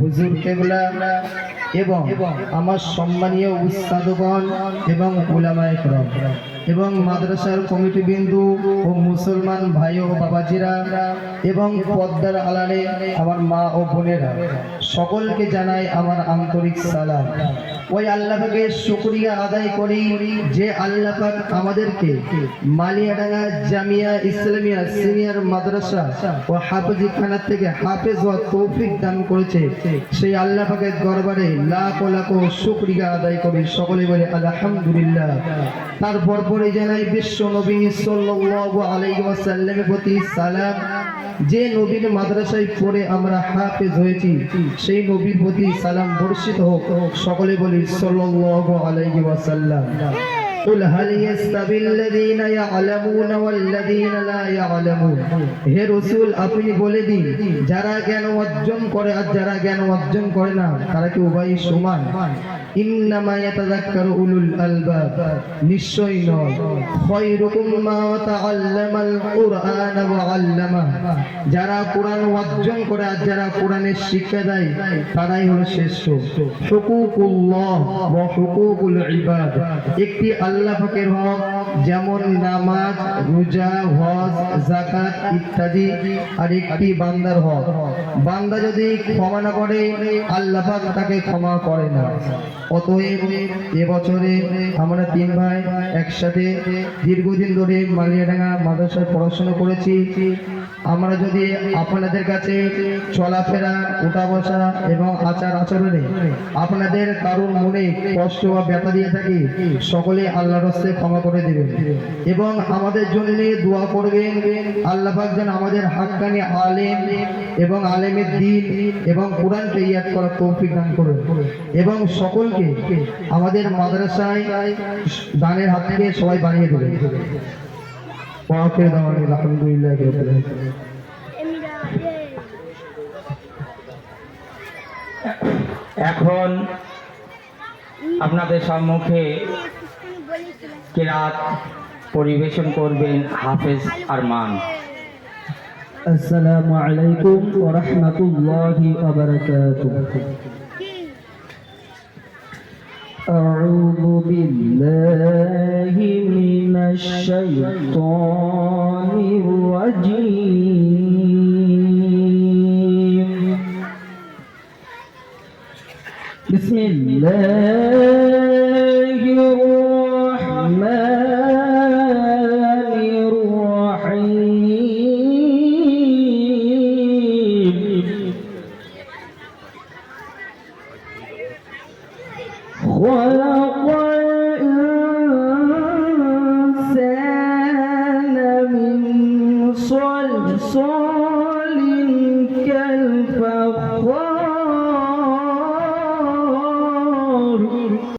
হুজুর কেবলা এবং আমার সম্মানীয় উস্তাদগণ এবং ওলামায়করম এবং মাদ্রাসার কমিটি বিন্দু ও মুসলমান ভাই ও বাবাজিরা এবং পদ্মার আলারে আমার মা ও বোনেরা, সকলকে জানাই আমার আন্তরিক সালাম। ওই আল্লাহ পাকের শুকরিয়া আদায় করি যে আল্লাহ আমাদেরকে মালিয়াডাঙ্গা জামিয়া ইসলামিয়া সিনিয়র মাদ্রাসা ও হাফিজি খানা থেকে হাফেজ হওয়ার তৌফিক দান করেছে। সেই আল্লাহ পাকের দরবারে লাখ লাখ শুকরিয়া আদায় করি। সকলে বলে আলহামদুলিল্লাহ। তারপর পরে জানাই বিশ্ব নবী সাল্লাল্লাহু আলাইহি ওয়াসাল্লামের প্রতি সালাম। যে নবীর মাদ্রাসায় পড়ে আমরা হাফেজ হয়েছি, সেই নবীর প্রতি সালাম বর্ষিত হোক। সকলে বলি সাল্লাল্লাহু আলাইহি ওয়াসাল্লাম। قل هل يستوي الذين يعلمون والذين لا يعلمون হে রাসূল আপনি বলে দিন যারা জ্ঞান অর্জন করে আর যারা জ্ঞান অর্জন করে না তারা কি উভয় সমান ইন্নামা ইয়াতাযাক্কারু উলুল আলবাব নিশ্চয়ই নয় খায়রুকুম মা তাআল্লামাল কুরআন ওয়া আল্লামা যারা কোরআন অর্জন করে আর যারা কোরআনের শিক্ষা দেয় তারাই হলো শ্রেষ্ঠ হুকুকুল্লাহ ওয়া হুকুকুল ইবাদ একটি আল্লাহ পাকের হক, যেমন নামাজ, রোজা, হজ জাকাত ইত্যাদি আর একটি বান্দার হক। বান্দা যদি ক্ষমা না করে, আল্লাহ পাক তাকে ক্ষমা করে না। অতএব এবছরে আমরা তিন ভাই একসাথে দীর্ঘদিন ধরে মালিয়াডাঙ্গা মাদ্রাসায় পড়াশোনা করেছি। আমরা যদি আপনাদের কাছে চলাফেরা উঠা বসা এবং আচার আচরণে আপনাদের কারোর মনে কষ্ট বা ব্যথা দিয়ে থাকি, সকলে আল্লাহর হস্তে ক্ষমা করে দেবেন। এবং আমাদের জন্য দোয়া করবেন, আল্লাহ যেন আমাদের হাক্কানি আলেম এবং আলেমের দিন এবং কোরআনকে ইয়াদ করার তৌফিক দান করুন। এবং সকলকে আমাদের মাদ্রাসায় দানের হাত থেকে সবাই বানিয়ে দেবেন। ওয়াকির দাওয়ানি আলহামদুলিল্লাহ রাব্বিল আলামিন এখন আপনাদের সম্মুখে কেরাত পরিবেশন করবেন হাফেজ আরমান السلام عليكم ورحمة الله وبركاته أعوذ بالله من الشيطان الرجيم. بسم الله الرحمن الرحيم. خلق So.